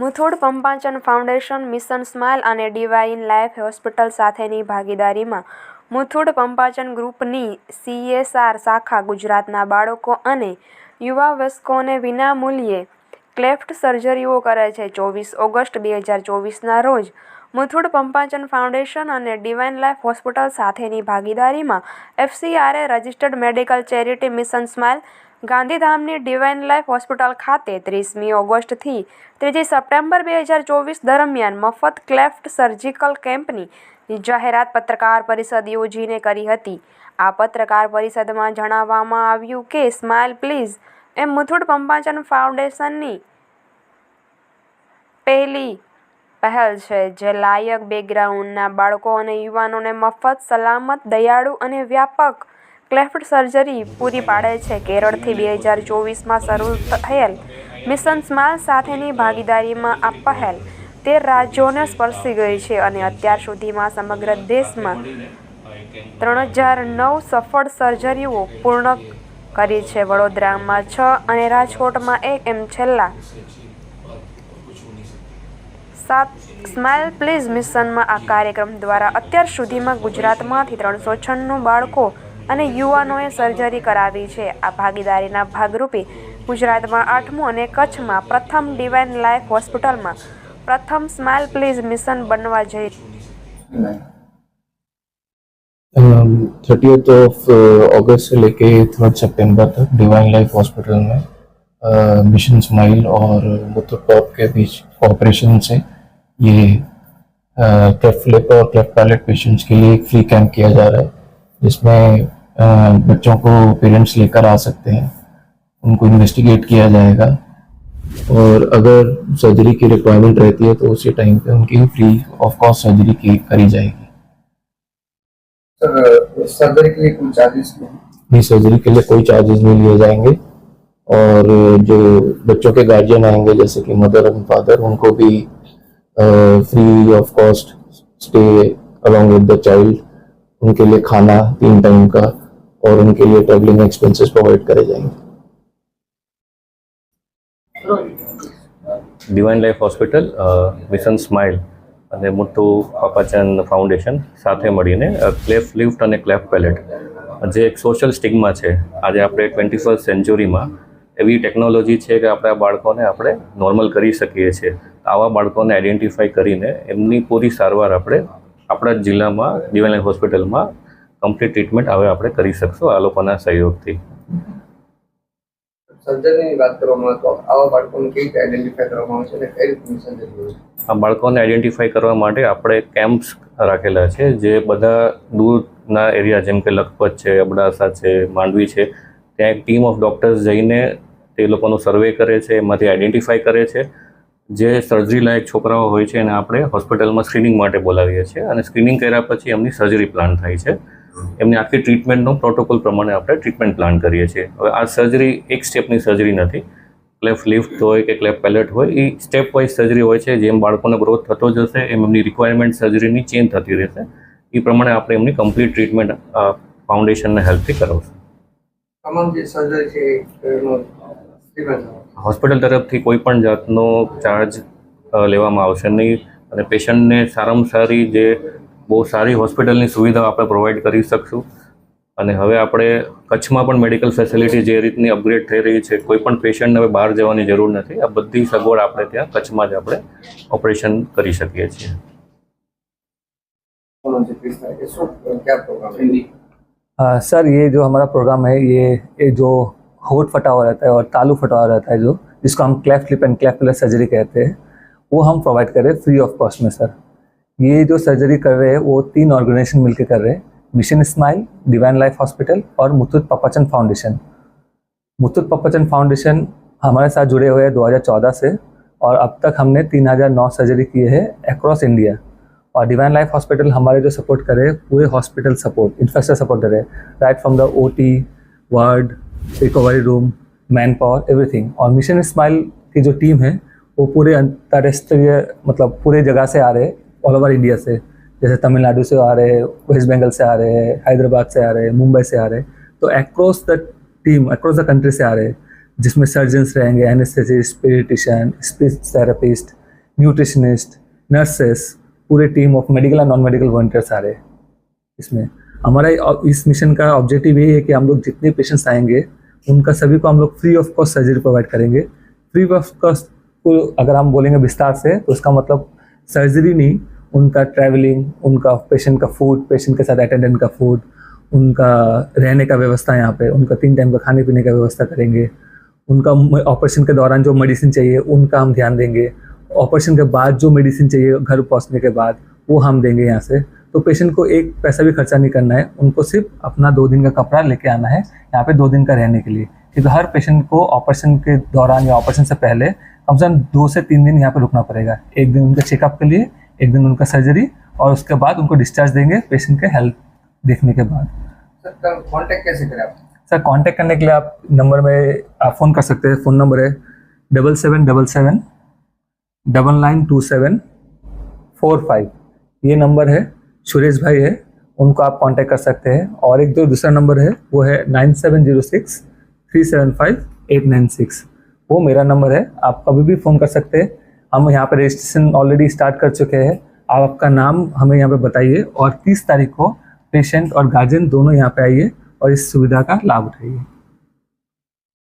મુથુડ Pappachan foundation mission smile અને divine life hospital સાથેની ભાગીદારીમાં મુથુડ પંપાચન ગ્રુપની સીએસઆર શાખા ગુજરાતના બાળકો અને યુવા વયસ્કોને વિનામૂલ્યે ક્લેફ્ટ સર્જરીઓ કરે છે ચોવીસ ઓગસ્ટ બે હજાર ચોવીસના રોજ મુથુડ પંપાચન ફાઉન્ડેશન અને ડિવાઇન લાઇફ હોસ્પિટલ સાથેની ભાગીદારીમાં FCRA registered medical charity mission smile ગાંધીધામની ડિવાઇન લાઈફ હોસ્પિટલ ખાતે ત્રીસમી ઓગસ્ટથી ત્રીજી સપ્ટેમ્બર બે હજાર ચોવીસ દરમિયાન મફત ક્લેફ્ટ સર્જિકલ કેમ્પની જાહેરાત પત્રકાર પરિષદ યોજીને કરી હતી આ પત્રકાર પરિષદમાં જણાવવામાં આવ્યું કે સ્માઇલ પ્લીઝ એ મુથુટ પંપાચન ફાઉન્ડેશનની પહેલી પહેલ છે જે લાયક બેકગ્રાઉન્ડના બાળકો અને યુવાનોને મફત સલામત દયાળુ અને વ્યાપક ક્લેફ્ટ સર્જરી પૂરી પાડે છે કેરળથી બે હજાર ચોવીસમાં શરૂ થયેલ મિશન સ્માઇલ સાથેની ભાગીદારીમાં આ પહેલ તે રાજ્યોને સ્પર્શી ગઈ છે અને અત્યાર સુધીમાં સમગ્ર દેશમાં ત્રણ હજાર નવ સફળ સર્જરીઓ પૂર્ણ કરી છે વડોદરામાં છ અને રાજકોટમાં એક એમ છેલ્લા સાત સ્માઇલ પ્લીઝ મિશનમાં આ કાર્યક્રમ દ્વારા અત્યાર સુધીમાં ગુજરાતમાંથી ત્રણસો છન્નું બાળકો અને યુવાનોએ સર્જરી કરાવી છે આ ભાગીદારીના ભાગરૂપે ગુજરાતમાં આઠમું અને કચ્છમાં પ્રથમ ડિવાઇન લાઈફ હોસ્પિટલમાં પ્રથમ સ્માઇલ પ્લીઝ મિશન બનવા જઈ थर्टी ऑफ अगस्त से लेके थर्ड सितंबर तक डिवाइन लाइफ हॉस्पिटल में मिशन स्माइल और मुथुटॉप के बीच कॉपरेशन से ये क्लेफ्ट फ्लिप और क्लेफ्ट पैलेट पेशेंट्स के लिए एक फ्री कैंप किया जा रहा है जिसमें बच्चों को पेरेंट्स लेकर आ सकते हैं उनको इन्वेस्टिगेट किया जाएगा और अगर सर्जरी की रिक्वायरमेंट रहती है तो उसी टाइम पे उनकी फ्री ऑफ कॉस्ट सर्जरी की करी जाएगी सर सर्जरी के लिए कोई चार्जेस नहीं सर्जरी के लिए कोई चार्जेस नहीं लिए जाएंगे और जो बच्चों के गार्जियन आएंगे जैसे कि मदर एंड फादर उनको भी free of cost stay along with the child उनके लिए खाना तीन टाइम का और उनके लिए ट्रेवलिंग एक्सपेंसेस प्रोवाइड करे जाएंगे divine life hospital mission smile અને મોટો પાપાચંદ ફાઉન્ડેશન સાથે મળીને ક્લેફ લિફ્ટ અને ક્લેફ પેલેટ જે એક સોશિયલ સ્ટિગ્મા છે આજે આપણે ટ્વેન્ટી ફર્સ્ટ સેન્ચુરીમાં એવી ટેકનોલોજી છે કે આપણા બાળકોને આપણે નોર્મલ કરી શકીએ છીએ આવા બાળકોને આઈડેન્ટિફાઈ કરીને એમની પૂરી સારવાર આપણે આપણા જિલ્લામાં ડિવાઇન લાઈફ હોસ્પિટલમાં કમ્પ્લીટ ટ્રીટમેન્ટ હવે આપણે કરી શકશું આ લોકોના સહયોગથી આ બાળકોને આઈડેન્ટિફાઈ કરવા માટે આપણે કેમ્પ્સ રાખેલા છે જે બધા દૂરના એરિયા જેમ કે લખપત છે અબડાસા છે માંડવી છે ત્યાં એક ટીમ ઓફ ડૉક્ટર્સ જઈને તે લોકોનો સર્વે કરે છે એમાંથી આઈડેન્ટિફાઈ કરે છે જે સર્જરી લાયક છોકરાઓ હોય છે એને આપણે હોસ્પિટલમાં સ્ક્રીનિંગ માટે બોલાવીએ છીએ અને સ્ક્રીનિંગ કર્યા પછી એમની સર્જરી પ્લાન થાય છે એમની આખી ટ્રીટમેન્ટનો પ્રોટોકોલ પ્રમાણે આપણે ટ્રીટમેન્ટ પ્લાન કરીએ છીએ હવે આ સર્જરી એક સ્ટેપની સર્જરી નથી ક્લેફ લિફ્ટ હોય કે ક્લેફ પેલેટ હોય એ સ્ટેપ વાઇઝ સર્જરી હોય છે જેમ બાળકોનો ગ્રોથ થતો જશે એમ એમની રિક્વાયરમેન્ટ સર્જરીની ચેન્જ થતી રહેશે એ પ્રમાણે આપણે એમની કમ્પ્લીટ ટ્રીટમેન્ટ ફાઉન્ડેશનને હેલ્પથી કરાવશું હોસ્પિટલ તરફથી કોઈ પણ જાતનો ચાર્જ લેવામાં આવશે નહીં અને પેશન્ટને સારામાં સારી જે બહુ સારી હોસ્પિટલની સુવિધાઓ આપણે પ્રોવાઈડ કરી શકશું અને હવે આપણે કચ્છમાં પણ મેડિકલ ફેસિલિટી જે રીતની અપગ્રેડ થઈ રહી છે કોઈ પણ પેશન્ટને હવે બહાર જવાની જરૂર નથી આ બધી સગવડ આપણે ત્યાં કચ્છમાં જ આપણે ઓપરેશન કરી શકીએ છીએ सर ये जो हमारा प्रोग्राम है ये એ जो होट फटा हुआ रहता है और तालू फटा हुआ रहता है जो जिसको हम cleft lip and cleft surgery कहते हैं वो हम प्रोवाइड करें फ्री ऑफ कॉस्ट में ये जो सर्जरी कर रहे हैं वो तीन ऑर्गेनाइजेशन मिलकर कर रहे हैं mission smile divine life hospital और मुथुत पपाचन फाउंडेशन मुथुत पपाचन फाउंडेशन हमारे साथ जुड़े हुए हैं 2014 से और अब तक हमने 3009 सर्जरी किए हैं अक्रॉस इंडिया और डिवाइन लाइफ हॉस्पिटल हमारे जो सपोर्ट करे पूरे हॉस्पिटल सपोर्ट इंफ्रास्ट्रक्चर सपोर्ट करे right from the O T ward recovery room man power everything और मिशन स्माइल की जो टीम है वो पूरे अंतर्राष्ट्रीय मतलब पूरे जगह से आ रहे हैं ऑल ओवर इंडिया से जैसे तमिलनाडु से आ रहे हैं वेस्ट बंगाल से आ रहे हैं हैदराबाद से आ रहे हैं मुंबई से आ रहे हैं तो across the team across the country से आ रहे हैं जिसमें सर्जन्स रहेंगे anaesthetist paediatrician speech therapist nutritionist nurses पूरे team of medical and non medical volunteers आ रहे हैं इसमें हमारा इस मिशन का ऑब्जेक्टिव यही है कि हम लोग जितने पेशेंट्स आएंगे उनका सभी को हम लोग free of cost surgery provide करेंगे फ्री ऑफ कॉस्ट को अगर हम बोलेंगे विस्तार से तो उसका मतलब सर्जरी नहीं उनका ट्रैवलिंग उनका पेशेंट का फूड पेशेंट के साथ अटेंडेंट का फूड उनका रहने का व्यवस्था यहाँ पे उनका तीन टाइम का खाने पीने का व्यवस्था करेंगे उनका ऑपरेशन के दौरान जो मेडिसिन चाहिए उनका हम ध्यान देंगे ऑपरेशन के बाद जो मेडिसिन चाहिए घर पहुँचने के बाद वो हम देंगे यहाँ से तो पेशेंट को एक पैसा भी खर्चा नहीं करना है उनको सिर्फ अपना दो दिन का कपड़ा लेके आना है यहाँ पे दो दिन का रहने के लिए क्योंकि हर पेशेंट को ऑपरेशन के दौरान या ऑपरेशन से पहले कम से कम दो से तीन दिन यहाँ पर रुकना पड़ेगा एक दिन उनका चेकअप के लिए एक दिन उनका सर्जरी और उसके बाद उनको डिस्चार्ज देंगे पेशेंट के हेल्थ देखने के बाद सर कॉन्टैक्ट कैसे करें आप सर कॉन्टेक्ट करने के लिए आप नंबर में आप फ़ोन कर सकते हैं फ़ोन नंबर है double seven double seven double nine two seven four five ये नंबर है सुरेश भाई है उनको आप कांटेक्ट कर सकते हैं और एक जो दूसरा नंबर है वो है nine seven zero six three seven five eight nine six वो मेरा नंबर है आप कभी भी फ़ोन कर सकते हैं हम यहाँ पर रजिस्ट्रेशन ऑलरेडी स्टार्ट कर चुके हैं आप आपका नाम हमें यहाँ पर बताइए और तीस तारीख को पेशेंट और गार्जियन दोनों यहाँ पर आइए और इस सुविधा का लाभ उठाइए